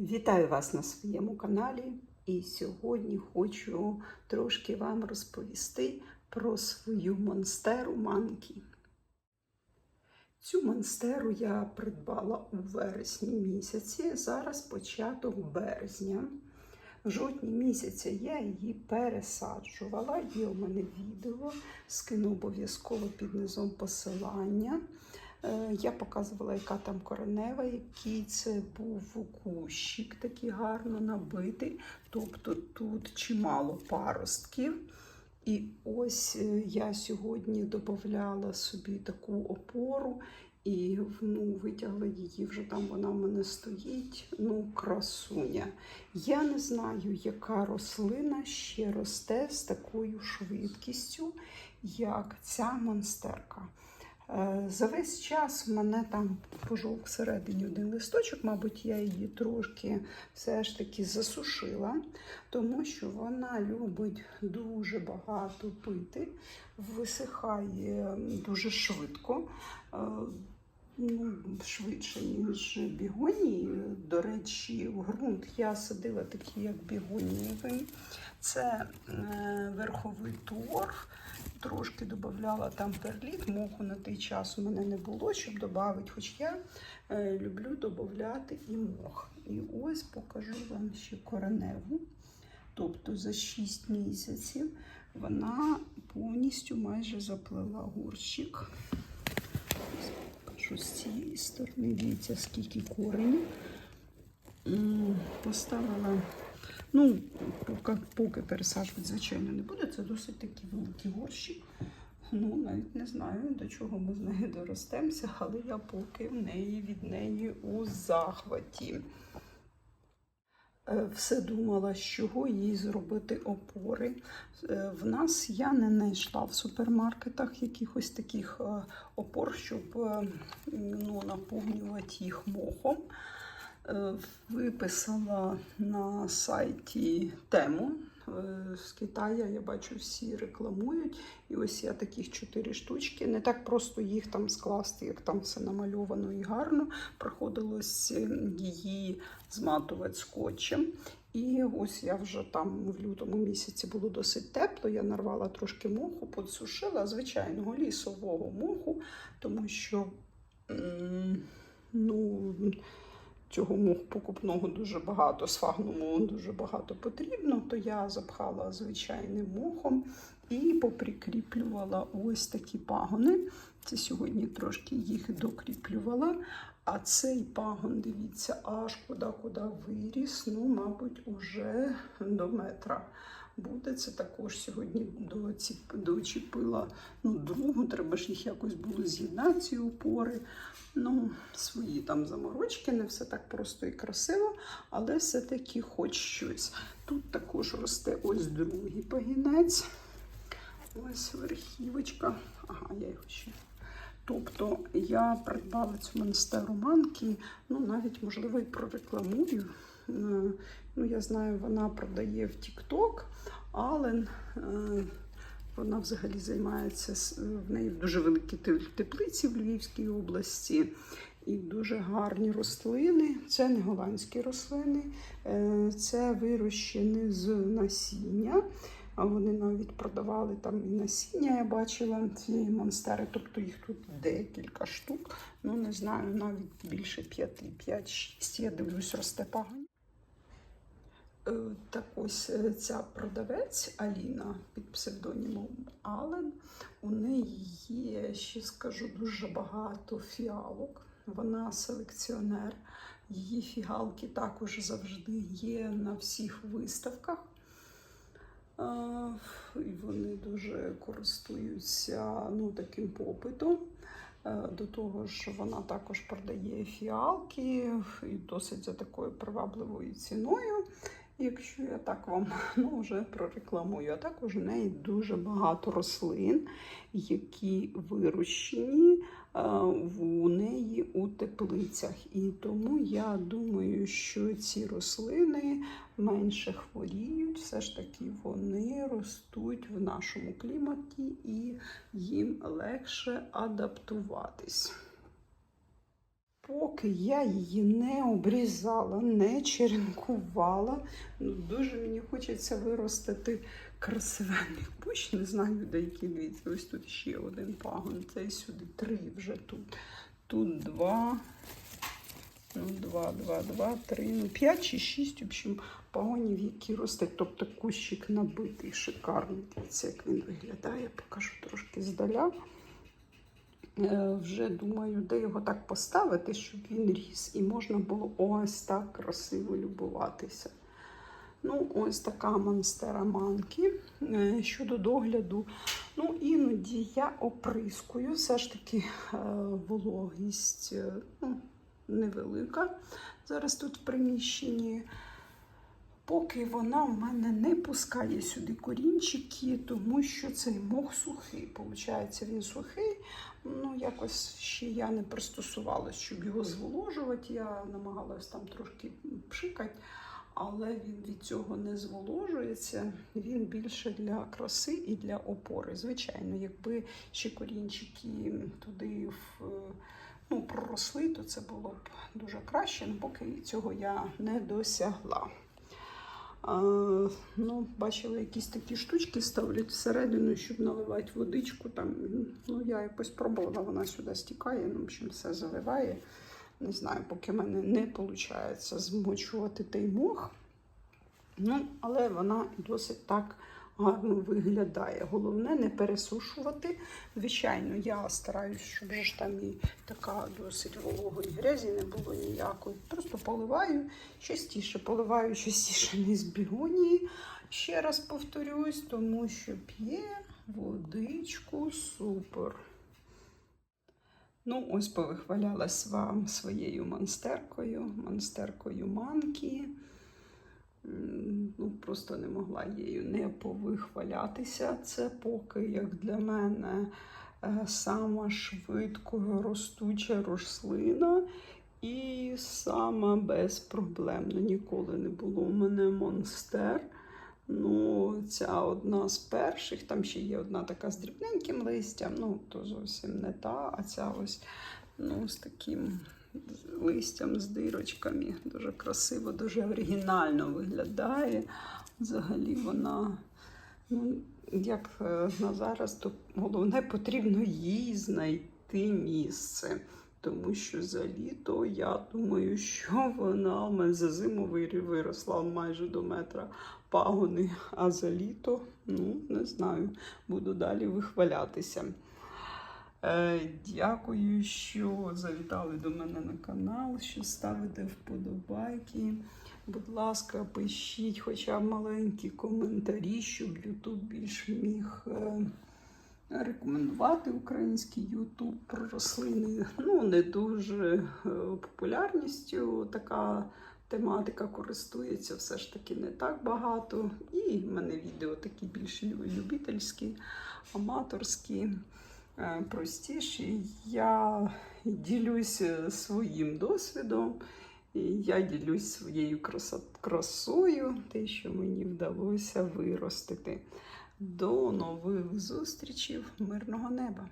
Вітаю вас на своєму каналі. І сьогодні хочу трошки вам розповісти про свою монстеру Манкі. Цю монстеру я придбала у вересні місяці, зараз початок березня. В жовтні місяця я її пересаджувала. Є у мене відео, скину обов'язково під низом посилання. Е, Я показувала, яка там коренева, який це був кущик, такий гарно набитий. Тобто тут чимало паростків. І ось е, я сьогодні додавала собі таку опору і ну, витягла її, вже там вона в мене стоїть. Ну, красуня. Я не знаю, яка рослина ще росте з такою швидкістю, як ця монстерка. Е, За весь час в мене там пожовк всередині один листочок, мабуть, я її трошки все ж таки засушила, тому що вона любить дуже багато пити, висихає дуже швидко. Ну, швидше, ніж бігонії. До речі, ґрунт я садила такі, як бігонієвий. Це е, верховий торф. Трошки додавала там перліт, моху на той час у мене не було, щоб додати, хоч я е, люблю додати і мох. І ось покажу вам ще кореневу. Тобто за 6 місяців вона повністю майже заплела горщик. Покажу з цієї сторони, дивіться, скільки коренів. Поставила Ну, поки, поки пересаджувати, звичайно, не буде. Це досить такі великі горщі. Ну, навіть не знаю, до чого ми з нею доростемося, але я поки в неї від неї у захваті. Е, Все думала, з чого їй зробити опори. Е, В нас я не знайшла в супермаркетах якихось таких е, опор, щоб ну, наповнювати їх мохом. Виписала на сайті тему з Китаю. Я бачу, всі рекламують. І ось я таких чотири штучки. Не так просто їх там скласти, як там все намальовано і гарно. Приходилось е, її зматувати скотчем. І ось я вже там в лютому місяці було досить тепло. Я нарвала трошки моху, подсушила звичайного лісового моху, тому що ну. Цього моху покупного дуже багато, сфагнуму дуже багато потрібно, то я запхала звичайним мохом і поприкріплювала ось такі пагони. Це сьогодні трошки їх докріплювала. А цей пагон, дивіться, аж куди-куди виріс, ну, мабуть, уже до метра буде. Це також сьогодні дочепила ну, другу, треба ж їх якось було з'єднати, ці опори. Ну, свої там заморочки, не все так просто і красиво, але все-таки хоч щось. Тут також росте ось другий пагінець. Ось верхівочка. Ага, я його ще. Тобто я придбала цю монстеру манки, ну навіть, можливо, і прорекламую. Е, Ну, я знаю, вона продає в TikTok, але е, вона взагалі займається в неї дуже великі те- теплиці в Львівській області. І дуже гарні рослини. Це не голландські рослини, е, це вирощені з насіння. А вони навіть продавали там і насіння, я бачила цієї монстери, тобто їх тут декілька штук. Ну, не знаю, навіть більше п'яти, п'ять-шість. Я дивлюсь, росте пагань. Е, Так ось е, ця продавець Аліна під псевдонімом Ален. У неї є, ще скажу, дуже багато фіалок. Вона селекціонер. Її фіалки також завжди є на всіх виставках. І вони дуже користуються ну, таким попитом. Е, До того ж, вона також продає фіалки і досить за такою привабливою ціною. Якщо я так вам ну, вже прорекламую, а також в неї дуже багато рослин, які вирощені е, у неї у теплицях. І тому я думаю, що ці рослини менше хворіють, все ж таки вони ростуть в нашому кліматі і їм легше адаптуватись. Поки я її не обрізала, не черенкувала, ну, дуже мені хочеться виростити красивенний кущ. Не знаю, де які дивіться. Ось тут ще один пагон. Цей сюди три вже тут. Тут два. Ну, два, два, два, три, ну, п'ять чи шість, в общем, пагонів, які ростуть. Тобто кущик набитий, шикарний. Дивіться, як він виглядає. Покажу трошки здаля. Е, Вже думаю, де його так поставити, щоб він ріс і можна було ось так красиво любуватися. Ну, ось така монстера манки. Е, Щодо догляду, ну іноді я оприскую, все ж таки е, вологість ну, невелика зараз тут в приміщенні. Поки вона в мене не пускає сюди корінчики, тому що цей мох сухий. Получається, він сухий. Ну, якось ще я не пристосувалася, щоб його зволожувати. Я намагалась там трошки пшикати, але він від цього не зволожується. Він більше для краси і для опори. Звичайно, якби ще корінчики туди в, ну, проросли, то це було б дуже краще, поки цього я не досягла. Ну, бачила, якісь такі штучки ставлять всередину, щоб наливати водичку. Там, ну, я якось пробувала, вона сюди стікає, ну, в общем, все заливає. Не знаю, поки в мене не виходить змочувати той мох. Ну, але вона досить так гарно виглядає. Головне не пересушувати. Звичайно, я стараюсь, щоб ж там і така досить вологої грязі не було ніякої. Просто поливаю частіше, поливаю частіше не з бігонії. Ще раз повторюсь, тому що п'є водичку супер. Ну, ось повихвалялась вам своєю монстеркою, монстеркою манки. Ну, просто не могла її не повихвалятися. Це поки, як для мене, е, сама швидко ростуча рослина і сама безпроблемна. Ніколи не було у мене монстер. Ну, ця одна з перших, там ще є одна така з дрібненьким листям, ну, то зовсім не та, а ця ось ну, з таким листям, з дирочками. Дуже красиво, дуже оригінально виглядає. Взагалі вона, ну, як е, на зараз, то головне потрібно їй знайти місце. Тому що за літо я думаю, що вона в мене за зиму виросла майже до метра пагони, а за літо, ну, не знаю, буду далі вихвалятися. Е, дякую, що завітали до мене на канал, що ставите вподобайки. Будь ласка, пишіть хоча б маленькі коментарі, щоб YouTube більш міг е, рекомендувати український YouTube про рослини. Ну, не дуже е, популярністю така тематика користується все ж таки не так багато. І в мене відео такі більш любительські, аматорські, простіші. Я ділюсь своїм досвідом. Я ділюсь своєю красою, те, що мені вдалося виростити. До нових зустрічей, мирного неба!